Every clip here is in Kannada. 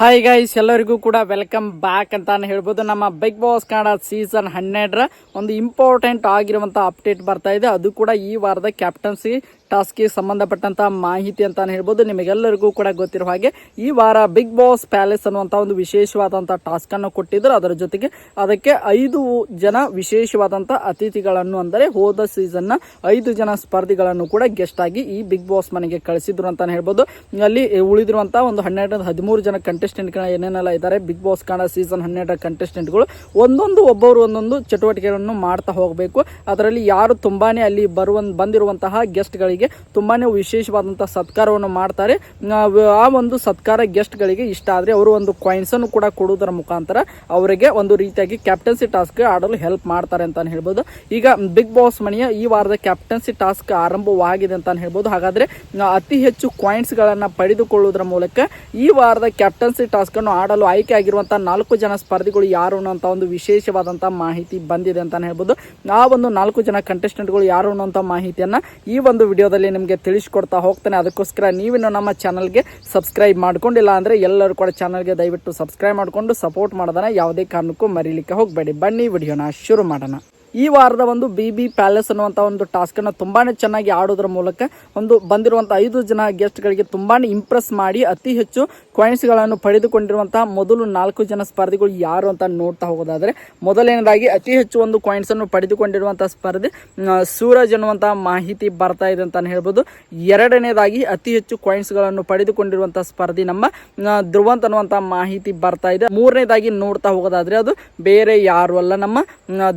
ಹಾಯ್ ಗೈಸ್ ಎಲ್ಲರಿಗೂ ಕೂಡ ವೆಲ್ಕಮ್ ಬ್ಯಾಕ್ ಅಂತಾನೆ ಹೇಳ್ಬೋದು. ನಮ್ಮ ಬಿಗ್ ಬಾಸ್ ಕನ್ನಡ ಸೀಸನ್ ಹನ್ನೆರಡರ ಒಂದು ಇಂಪಾರ್ಟೆಂಟ್ ಆಗಿರುವಂಥ ಅಪ್ಡೇಟ್ ಬರ್ತಾ ಇದೆ. ಅದು ಕೂಡ ಈ ವಾರದ ಕ್ಯಾಪ್ಟನ್ಸಿ ಟಾಸ್ಕ್ಗೆ ಸಂಬಂಧಪಟ್ಟಂಥ ಮಾಹಿತಿ ಅಂತಾನೆ ಹೇಳ್ಬೋದು. ನಿಮಗೆಲ್ಲರಿಗೂ ಕೂಡ ಗೊತ್ತಿರುವ ಹಾಗೆ ಈ ವಾರ ಬಿಗ್ ಬಾಸ್ ಪ್ಯಾಲೇಸ್ ಅನ್ನುವಂಥ ಒಂದು ವಿಶೇಷವಾದಂಥ ಟಾಸ್ಕ್ ಅನ್ನು ಕೊಟ್ಟಿದ್ರು. ಅದರ ಜೊತೆಗೆ ಅದಕ್ಕೆ ಐದು ಜನ ವಿಶೇಷವಾದಂಥ ಅತಿಥಿಗಳನ್ನು ಅಂದರೆ ಹೋದ ಸೀಸನ್ನ ಐದು ಜನ ಸ್ಪರ್ಧಿಗಳನ್ನು ಕೂಡ ಗೆಸ್ಟ್ ಆಗಿ ಈ ಬಿಗ್ ಬಾಸ್ ಮನೆಗೆ ಕಳಿಸಿದ್ರು ಅಂತಾನೆ ಹೇಳ್ಬೋದು. ಅಲ್ಲಿ ಉಳಿದಿರುವಂಥ ಒಂದು ಹನ್ನೆರಡು ಹದಿಮೂರು ಜನ ಕಂಟೆಸ್ಟೆಂಟ್ಗಳ ಏನೇನೆಲ್ಲ ಇದ್ದಾರೆ? ಬಿಗ್ ಬಾಸ್ ಕನ್ನಡ ಸೀಸನ್ ಹನ್ನೆರಡರ ಕಂಟೆಸ್ಟೆಂಟ್ಗಳು ಒಂದೊಂದು ಒಬ್ಬರು ಒಂದೊಂದು ಚಟುವಟಿಕೆಗಳನ್ನು ಮಾಡ್ತಾ ಹೋಗಬೇಕು. ಅದರಲ್ಲಿ ಯಾರು ತುಂಬಾನೇ ಅಲ್ಲಿ ಬರುವ ಬಂದಿರುವಂತಹ ಗೆಸ್ಟ್ಗಳಿಗೆ ತುಂಬಾನೇ ವಿಶೇಷವಾದಂಥ ಸತ್ಕಾರವನ್ನು ಮಾಡ್ತಾರೆ. ಆ, ಒಂದು ಸತ್ಕಾರ ಗೆಸ್ಟ್ಗಳಿಗೆ ಇಷ್ಟ ಆದರೆ ಅವರು ಒಂದು ಕಾಯಿನ್ಸ್ ಅನ್ನು ಕೂಡ ಕೊಡುವುದರ ಮುಖಾಂತರ ಅವರಿಗೆ ಒಂದು ರೀತಿಯಾಗಿ ಕ್ಯಾಪ್ಟನ್ಸಿ ಟಾಸ್ಕ್ ಆಡಲು ಹೆಲ್ಪ್ ಮಾಡ್ತಾರೆ ಅಂತ ಹೇಳ್ಬೋದು. ಈಗ ಬಿಗ್ ಬಾಸ್ ಮನೆಯ ಈ ವಾರದ ಕ್ಯಾಪ್ಟನ್ಸಿ ಟಾಸ್ಕ್ ಆರಂಭವಾಗಿದೆ ಅಂತ ಹೇಳ್ಬೋದು. ಹಾಗಾದ್ರೆ ಅತಿ ಹೆಚ್ಚು ಕಾಯಿನ್ಸ್ಗಳನ್ನು ಗಳನ್ನ ಪಡೆದುಕೊಳ್ಳುವುದರ ಮೂಲಕ ಈ ವಾರದ ಕ್ಯಾಪ್ಟನ್ಸಿ ಟಾಸ್ಕ್ ಅನ್ನು ಆಡಲು ಆಯ್ಕೆ ಆಗಿರುವಂತಹ ನಾಲ್ಕು ಜನ ಸ್ಪರ್ಧಿಗಳು ಯಾರು ಅನ್ನುವಂತ ಒಂದು ವಿಶೇಷವಾದಂತಹ ಮಾಹಿತಿ ಬಂದಿದೆ ಅಂತಾನೆ ಹೇಳ್ಬೋದು. ಆ ಒಂದು ನಾಲ್ಕು ಜನ ಕಂಟೆಸ್ಟೆಂಟ್ಗಳು ಯಾರು ಅನ್ನುವಂಥ ಮಾಹಿತಿಯನ್ನ ಈ ಒಂದು ವಿಡಿಯೋದಲ್ಲಿ ನಿಮಗೆ ತಿಳಿಸ್ಕೊಡ್ತಾ ಹೋಗ್ತಾನೆ. ಅದಕ್ಕೋಸ್ಕರ ನೀವಿನ್ನು ನಮ್ಮ ಚಾನಲ್ಗೆ ಸಬ್ಸ್ಕ್ರೈಬ್ ಮಾಡ್ಕೊಂಡಿಲ್ಲ ಅಂದ್ರೆ ಎಲ್ಲರೂ ಕೂಡ ಚಾನಲ್ಗೆ ದಯವಿಟ್ಟು ಸಬ್ಸ್ಕ್ರೈಬ್ ಮಾಡಿಕೊಂಡು ಸಪೋರ್ಟ್ ಮಾಡೋದನ್ನ ಯಾವುದೇ ಕಾರಣಕ್ಕೂ ಮರೀಲಿಕ್ಕೆ ಹೋಗಬೇಡಿ. ಬನ್ನಿ, ವಿಡಿಯೋನ ಶುರು ಮಾಡೋಣ. ಈ ವಾರದ ಒಂದು ಬಿ ಬಿ ಪ್ಯಾಲೇಸ್ ಅನ್ನುವಂಥ ಒಂದು ಟಾಸ್ಕ್ ತುಂಬಾ ಚೆನ್ನಾಗಿ ಆಡೋದ್ರ ಮೂಲಕ ಒಂದು ಬಂದಿರುವಂಥ ಐದು ಜನ ಗೆಸ್ಟ್ಗಳಿಗೆ ತುಂಬಾ ಇಂಪ್ರೆಸ್ ಮಾಡಿ ಅತಿ ಹೆಚ್ಚು ಕಾಯಿನ್ಸ್ಗಳನ್ನು ಗಳನ್ನು ಪಡೆದುಕೊಂಡಿರುವಂತಹ ಮೊದಲು ನಾಲ್ಕು ಜನ ಸ್ಪರ್ಧಿಗಳು ಯಾರು ಅಂತ ನೋಡ್ತಾ ಹೋಗೋದಾದ್ರೆ ಮೊದಲನೇದಾಗಿ ಅತಿ ಹೆಚ್ಚು ಒಂದು ಕಾಯಿನ್ಸನ್ನು ಅನ್ನು ಪಡೆದುಕೊಂಡಿರುವಂತಹ ಸ್ಪರ್ಧೆ ಸೂರಜ್ ಅನ್ನುವಂಥ ಮಾಹಿತಿ ಬರ್ತಾ ಇದೆ ಅಂತಲೇ ಹೇಳ್ಬೋದು. ಎರಡನೇದಾಗಿ ಅತಿ ಹೆಚ್ಚು ಕಾಯಿನ್ಸ್ಗಳನ್ನು ಗಳನ್ನು ಪಡೆದುಕೊಂಡಿರುವಂತಹ ಸ್ಪರ್ಧಿ ನಮ್ಮ ಧ್ರುವಂತ ಅನ್ನುವಂತಹ ಮಾಹಿತಿ ಬರ್ತಾ ಇದೆ. ಮೂರನೇದಾಗಿ ನೋಡ್ತಾ ಹೋಗೋದಾದ್ರೆ ಅದು ಬೇರೆ ಯಾರು ಅಲ್ಲ ನಮ್ಮ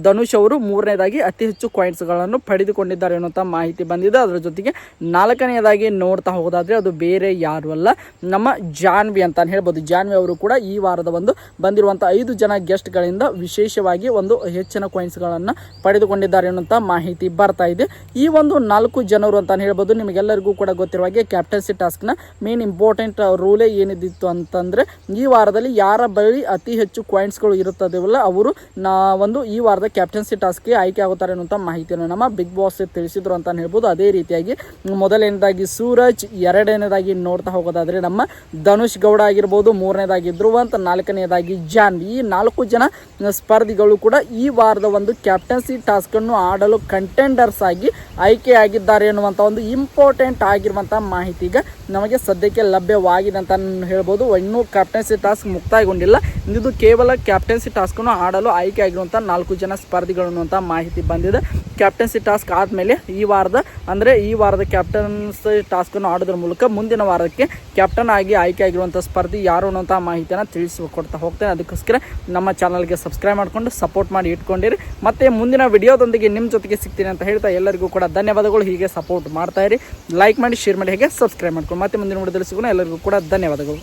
ಧನುಷ್ ಅವರು ಮೂರನೇದಾಗಿ ಅತಿ ಹೆಚ್ಚು coins ಗಳನ್ನು ಪಡೆದುಕೊಂಡಿದ್ದಾರೆ ಅನ್ನುವಂಥ ಮಾಹಿತಿ ಬಂದಿದೆ. ಅದರ ಜೊತೆಗೆ ನಾಲ್ಕನೆಯದಾಗಿ ನೋಡ್ತಾ ಹೋಗೋದಾದ್ರೆ ಅದು ಬೇರೆ ಯಾರು ಅಲ್ಲ, ನಮ್ಮ ಜಾನ್ವಿ ಅಂತ ಹೇಳ್ಬೋದು. ಜಾನ್ವಿ ಅವರು ಕೂಡ ಈ ವಾರದ ಒಂದು ಬಂದಿರುವಂಥ ಐದು ಜನ ಗೆಸ್ಟ್ಗಳಿಂದ ವಿಶೇಷವಾಗಿ ಒಂದು ಹೆಚ್ಚಿನ coinsಗಳನ್ನು ಪಡೆದುಕೊಂಡಿದ್ದಾರೆ ಅನ್ನುವಂಥ ಮಾಹಿತಿ ಬರ್ತಾ ಇದೆ. ಈ ಒಂದು ನಾಲ್ಕು ಜನರು ಅಂತಾನೆ ಹೇಳ್ಬೋದು. ನಿಮಗೆಲ್ಲರಿಗೂ ಕೂಡ ಗೊತ್ತಿರುವ ಹಾಗೆ ಕ್ಯಾಪ್ಟನ್ಸಿ ಟಾಸ್ಕ್ನ ಮೇನ್ ಇಂಪಾರ್ಟೆಂಟ್ ರೂಲೇ ಏನಿದಿತ್ತು ಅಂತಂದ್ರೆ ಈ ವಾರದಲ್ಲಿ ಯಾರ ಬಳಿ ಅತಿ ಹೆಚ್ಚು ಕಾಯಿನ್ಸ್ಗಳು ಇರುತ್ತದೆವಲ್ಲ, ಅವರು ನಾ ಒಂದು ಈ ವಾರದ ಕ್ಯಾಪ್ಟನ್ಸಿ ಟಾಸ್ಕ್ಗೆ ಆಯ್ಕೆ ಆಗುತ್ತಾರೆ ಅನ್ನುವಂಥ ಮಾಹಿತಿಯನ್ನು ನಮ್ಮ ಬಿಗ್ ಬಾಸ್ ತಿಳಿಸಿದ್ರು ಅಂತ ಹೇಳ್ಬೋದು. ಅದೇ ರೀತಿಯಾಗಿ ಮೊದಲನೇದಾಗಿ ಸೂರಜ್, ಎರಡನೇದಾಗಿ ನೋಡ್ತಾ ಹೋಗೋದಾದ್ರೆ ನಮ್ಮ ಧನುಷ್ ಗೌಡ ಆಗಿರ್ಬೋದು, ಮೂರನೇದಾಗಿ ಧ್ರುವಂತ್, ನಾಲ್ಕನೇದಾಗಿ ಜಾನ್. ಈ ನಾಲ್ಕು ಜನ ಸ್ಪರ್ಧಿಗಳು ಕೂಡ ಈ ವಾರದ ಒಂದು ಕ್ಯಾಪ್ಟನ್ಸಿ ಟಾಸ್ಕ್ ಅನ್ನು ಆಡಲು ಕಂಟೆಂಡರ್ಸ್ ಆಗಿ ಆಯ್ಕೆಯಾಗಿದ್ದಾರೆ ಅನ್ನುವಂಥ ಒಂದು ಇಂಪಾರ್ಟೆಂಟ್ ಆಗಿರುವಂಥ ಮಾಹಿತಿ ಈಗ ನಮಗೆ ಸದ್ಯಕ್ಕೆ ಲಭ್ಯವಾಗಿದೆ ಅಂತ ಹೇಳ್ಬೋದು. ಇನ್ನೂ ಕ್ಯಾಪ್ಟನ್ಸಿ ಟಾಸ್ಕ್ ಮುಕ್ತಾಯಗೊಂಡಿಲ್ಲ. ಇದು ಕೇವಲ ಕ್ಯಾಪ್ಟನ್ಸಿ ಟಾಸ್ಕನ್ನು ಆಡಲು ಆಯ್ಕೆ ಆಗಿರುವಂಥ ನಾಲ್ಕು ಜನ ಸ್ಪರ್ಧಿಗಳು ಅನ್ನುವಂಥ ಮಾಹಿತಿ ಬಂದಿದೆ. ಕ್ಯಾಪ್ಟನ್ಸಿ ಟಾಸ್ಕ್ ಆದಮೇಲೆ ಈ ವಾರದ, ಅಂದರೆ ಈ ವಾರದ ಕ್ಯಾಪ್ಟನ್ಸಿ ಟಾಸ್ಕನ್ನು ಆಡೋದ್ರ ಮೂಲಕ ಮುಂದಿನ ವಾರಕ್ಕೆ ಕ್ಯಾಪ್ಟನ್ ಆಗಿ ಆಯ್ಕೆ ಆಗಿರುವಂಥ ಸ್ಪರ್ಧಿ ಯಾರು ಅನ್ನುವಂಥ ಮಾಹಿತಿಯನ್ನು ತಿಳಿಸಿಕೊಡ್ತಾ ಹೋಗ್ತೇನೆ. ಅದಕ್ಕೋಸ್ಕರ ನಮ್ಮ ಚಾನಲ್ಗೆ ಸಬ್ಸ್ಕ್ರೈಬ್ ಮಾಡಿಕೊಂಡು ಸಪೋರ್ಟ್ ಮಾಡಿ ಇಟ್ಕೊಂಡಿರಿ. ಮತ್ತೆ ಮುಂದಿನ ವಿಡಿಯೋದೊಂದಿಗೆ ನಿಮ್ಮ ಜೊತೆಗೆ ಸಿಗ್ತೀನಿ ಅಂತ ಹೇಳ್ತಾ ಎಲ್ಲರಿಗೂ ಕೂಡ ಧನ್ಯವಾದಗಳು. ಹೀಗೆ ಸಪೋರ್ಟ್ ಮಾಡ್ತಾ ಇರಿ. ಲೈಕ್ ಮಾಡಿ ಶೇರ್ ಮಾಡಿ, ಹೇಗೆ ಸಬ್ಸ್ಕ್ರೈಬ್ ಮಾಡ್ಕೊಂಡು ಮತ್ತೆ ಮುಂದಿನ ವಿಡಿಯೋದಲ್ಲಿ ಸಿಗೋಣ. ಎಲ್ಲರಿಗೂ ಕೂಡ ಧನ್ಯವಾದಗಳು.